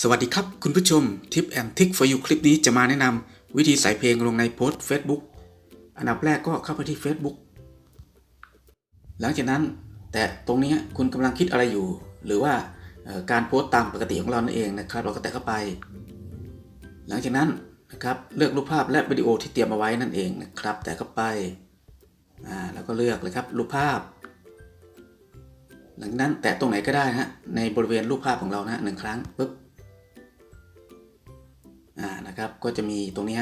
สวัสดีครับคุณผู้ชมทิปแอนทิก for you คลิปนี้จะมาแนะนำวิธีใส่เพลงลงในโพสต์ Facebook อันดับแรกก็เข้าไปที่ Facebook หลังจากนั้น แต่ตรงนี้คุณกำลังคิดอะไรอยู่ หรือว่าการโพสต์ตามปกติของเรานั่นเองนะครับ เราก็แตะเข้าไป หลังจากนั้นนะครับเลือกรูปภาพและวิดีโอที่เตรียมเอาไว้นั่นเองนะครับ แตะเข้าไปอ่าแล้วก็เลือกเลยครับรูปภาพ หลังจากนั้นแตะตรงไหนก็ได้นะฮะในบริเวณรูปภาพของเรานะหนึ่งครั้งปุ๊บ นะครับ ก็จะมีตรงนี้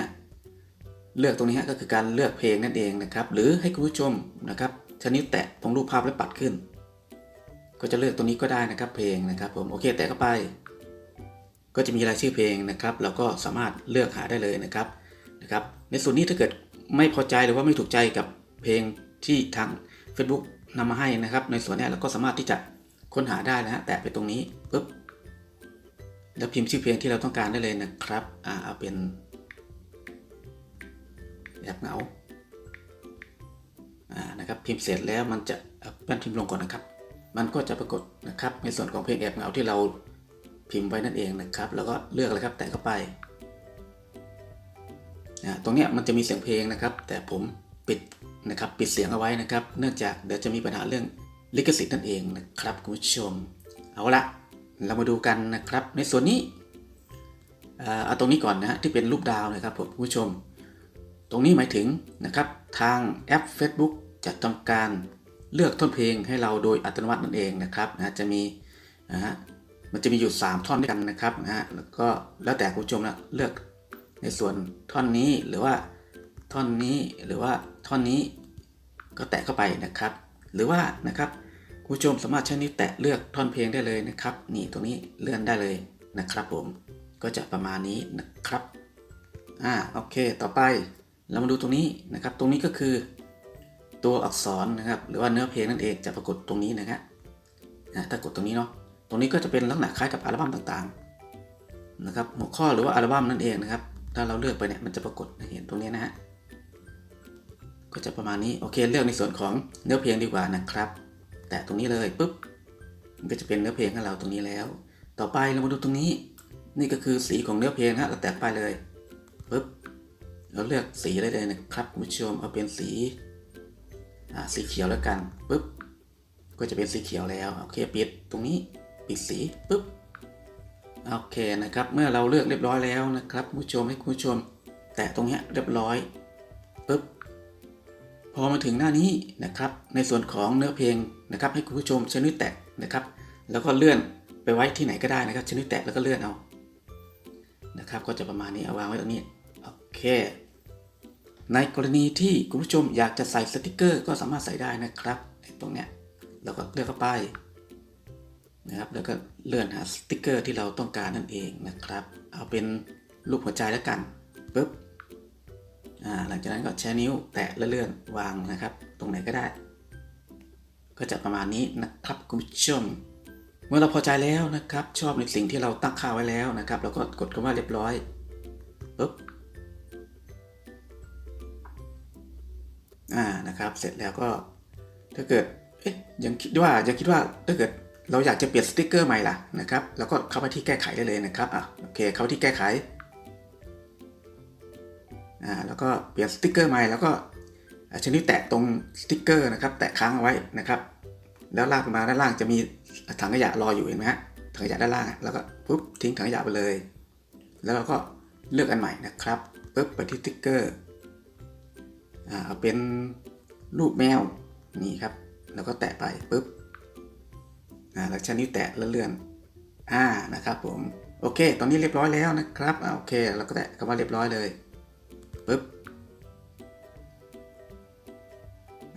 เลือกตรงนี้ก็คือการเลือกเพลงนั่นเองนะครับ หรือให้คุณผู้ชมนะครับชนิดแตะตรงรูปภาพแล้วปัดขึ้น ก็จะเลือกตรงนี้ก็ได้นะครับเพลงนะครับผมโอเค แตะเข้าไป ก็จะมีรายชื่อเพลงนะครับ เราก็สามารถเลือกหาได้เลยนะครับนะครับ ในส่วนนี้ถ้าเกิดไม่พอใจหรือว่าไม่ถูกใจกับเพลงที่ทาง Facebook นำมาให้นะครับ ในส่วนนี้เราก็สามารถที่จะค้นหาได้นะฮะแตะไปตรงนี้ปุ๊บ แล้วพิมพ์ชื่อเพลงที่เราต้องการได้เลยนะครับอ่าเอาเป็นแบบเหงาอ่านะครับพิมพ์เสร็จแล้วมันจะเอาแป้นพิมพ์ลงก่อนนะครับ มันก็จะปรากฏนะครับในส่วนของเพลงแอบเหงาที่เราพิมพ์ไว้นั่นเองนะครับ แล้วก็เลือกเลยครับ แตะเข้าไปอ่าตรงนี้มันจะมีเสียงเพลงนะครับ แต่ผมปิดนะครับปิดเสียงเอาไว้นะครับ เนื่องจากเดี๋ยวจะมีปัญหาเรื่องลิขสิทธิ์นั่นเองนะครับคุณผู้ชม เอาละ เรามาดูกันนะครับ ในส่วนนี้เอาตรงนี้ก่อนนะฮะที่เป็นรูปดาวนะครับผมคุณผู้ชม ตรงนี้หมายถึงนะครับทางแอป Facebook จะทำการเลือกท่อนเพลงให้เราโดยอัตโนมัตินั่นเองนะครับนะจะมีนะฮะมันจะมีอยู่ 3 ท่อนด้วยกันนะครับนะฮะแล้วก็แล้วแต่คุณผู้ชมนะเลือกในส่วนท่อนนี้หรือว่าท่อนนี้หรือว่าท่อนนี้ก็แตะเข้าไปนะครับ หรือว่านะครับ ผู้ชมสามารถใช้นิ้วแตะเลือกท่อนเพลงได้เลยนะครับ นี่ตรงนี้เลื่อนได้เลยนะครับ ผมก็จะประมาณนี้นะครับอ่าโอเค ต่อไปเรามาดูตรงนี้นะครับ ตรงนี้ก็คือตัวอักษรนะครับ หรือว่าเนื้อเพลงนั่นเองจะปรากฏตรงนี้นะครับนะถ้ากดตรงนี้เนาะตรงนี้ก็จะเป็นลักษณะคล้ายกับอัลบั้มต่างๆนะครับ หัวข้อหรือว่าอัลบั้มนั่นเองนะครับ ถ้าเราเลือกไปเนี่ยมันจะปรากฏเห็นตรงนี้นะฮะก็จะประมาณนี้โอเคเลือกในส่วนของเนื้อเพลงดีกว่านะครับ แตะตรงนี้เลยปุ๊บมันก็จะเป็นเนื้อเพลงให้เราตรงนี้แล้ว ต่อไปเรามาดูตรงนี้ นี่ก็คือสีของเนื้อเพลงฮะเราแตะไปเลยปุ๊บเราเลือกสีได้เลยนะครับคุณผู้ชมเอาเป็นสีอ่าสีเขียวแล้วกันปุ๊บก็จะเป็นสีเขียวแล้วโอเคปิดตรงนี้ปิดสีปุ๊บโอเคนะครับ เมื่อเราเลือกเรียบร้อยแล้วนะครับคุณผู้ชมให้คุณผู้ชม แตะตรงนี้เรียบร้อยปุ๊บ อมาถึงหน้านี้นะครับในส่วนของเนื้อเพลงนะครับให้คุณผู้ชมชนิ้วแตะนะครับ แล้วก็เลื่อนไปไว้ที่ไหนก็ได้นะครับชนิ้วแตะแล้วก็เลื่อนเอานะครับก็จะประมาณนี้เอาวางไว้ตรงนี้โอเคในกรณีที่คุณผู้ชมอยากจะใส่สติกเกอร์ก็สามารถใส่ได้นะครับตรงเนี้ยเราก็เลือกเข้าไปนะครับแล้วก็เลื่อนหาสติกเกอร์ที่เราต้องการนั่นเองนะครับ เอาเป็นรูปหัวใจแล้วกันปุ๊บ หลังจากนั้นก็ใช้นิ้วแตะเลื่อนวางนะครับ ตรงไหนก็ได้ ก็จะประมาณนี้นะครับคุณผู้ชม เมื่อเราพอใจแล้วนะครับ ชอบในสิ่งที่เราตั้งค่าไว้แล้วนะครับเราก็กดคำว่าเรียบร้อยปุ๊บอ่านะครับเสร็จแล้วก็ถ้าเกิดเอ๊ะยังคิดว่ายังคิดว่าถ้าเกิดเราอยากจะเปลี่ยนสติกเกอร์ใหม่ล่ะนะครับเราก็เข้าไปที่แก้ไขได้เลยนะครับอะโอเคเข้าไปที่แก้ไข อ่าแล้วก็เปลี่ยนสติกเกอร์ใหม่แล้วก็ชนิดแตะตรงสติกเกอร์นะครับแตะค้างเอาไว้นะครับแล้วลากมาด้านล่างจะมีถังขยะรออยู่เห็นไหมฮะถังขยะด้านล่างแล้วก็ปุ๊บทิ้งถังขยะไปเลย แล้วเราก็เลือกอันใหม่นะครับปุ๊บไปที่สติกเกอร์อ่าเอาเป็นรูปแมวนี่ครับแล้วก็แตะไปปุ๊บอ่าแล้วชนิดแตะเลื่อนอ่านะครับผมโอเค ตอนนี้เรียบร้อยแล้วนะครับอโอเค เราก็แตะคำว่าเรียบร้อยเลย ปุ๊บ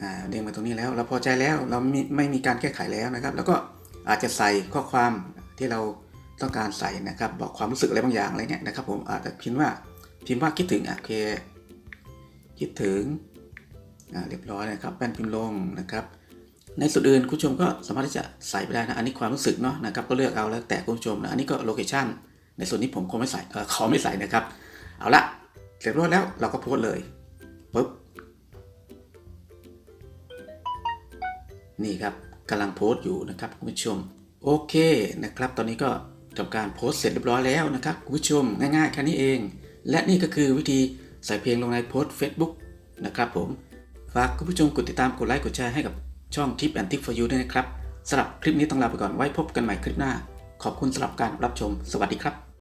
อ่าเด้งมาตรงนี้แล้วเราพอใจแล้วเราไม่ไม่มีการแก้ไขแล้วนะครับ แล้วก็อาจจะใส่ข้อความที่เราต้องการใส่นะครับ บอกความรู้สึกอะไรบางอย่างอะไรเงี้ยนะครับ ผมอาจจะพิมพ์ว่าพิมพ์ว่าคิดถึงอะโอเคคิดถึงเรียบร้อยนะครับแป้นพิมพ์ลงนะครับ ในส่วนอื่นคุณผู้ชมก็สามารถที่จะใส่ไปได้นะอันนี้ความรู้สึกเนาะนะครับก็เลือกเอาแล้วแต่คุณผู้ชมนะอันนี้ก็โลเคชั่นในส่วนนี้ผมคงไม่ใส่เขอไม่ใส่นะครับ เอาละ เสร็จเรียบร้อยแล้วเราก็โพสเลยปุ๊บนี่ครับกำลังโพสอยู่นะครับคุณผู้ชมโอเคนะครับ ตอนนี้ก็ทำการโพสเสร็จเรียบร้อยแล้วนะครับคุณผู้ชมง่ายๆแค่นี้เอง และนี่ก็คือวิธีใส่เพลงลงในโพสต์ Facebook นะครับผมฝากคุณผู้ชมกดติดตามกดไลค์กดแชร์ให้กับช่อง Tip and Tip for You ด้วยนะครับสำหรับคลิปนี้ต้องลาไปก่อนไว้พบกันใหม่คลิปหน้า ขอบคุณสำหรับการรับชม สวัสดีครับ